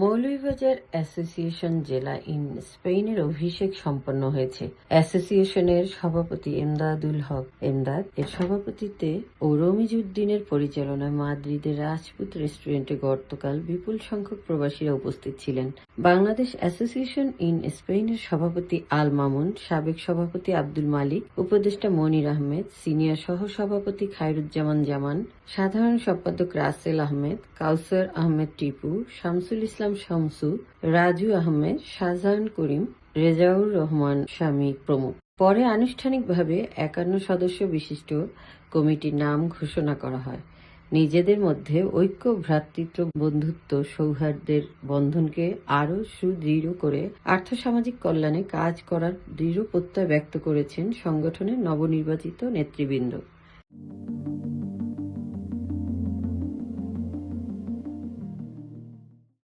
Moulvibazar association জেলা in স্পেনের অভিষেক সম্পন্ন হয়েছে। অ্যাসোসিয়েশনের সভাপতি এমদাদুল হক এমদাদ, এর সভাপতিত্বে ও রমিজউদ্দিনের পরিচালনায় মাদ্রিদের রাজপুত রেস্টুরেন্টে গতকাল বিপুল সংখ্যক প্রবাসীরা উপস্থিত ছিলেন। বাংলাদেশ অ্যাসোসিয়েশন ইন স্পেনের সভাপতি আল মামুন, সাবেক সভাপতি আব্দুল মালিক, উপদেষ্টা মনির আহমেদ, সিনিয়র সহ সভাপতি খায়রুজ্জামান জামান, সাধারণ সম্পাদক রাসেল আহমেদ, কাউসার আহমেদ টিপু, শামসুল ইসলাম শামসু রাজু আহমেদ, শাহজাহান করিম, রেজাউর রহমান স্বামী প্রমুখ। পরে আনুষ্ঠানিকভাবে একান্ন সদস্য বিশিষ্ট কমিটির নাম ঘোষণা করা হয়। নিজেদের মধ্যে ঐক্য, ভ্রাতৃত্ব, বন্ধুত্ব, সৌহার্দ্যের বন্ধনকে আরও সুদৃঢ় করে আর্থসামাজিক কল্যাণে কাজ করার দৃঢ় প্রত্যয় ব্যক্ত করেছেন সংগঠনের নবনির্বাচিত নেতৃবৃন্দ।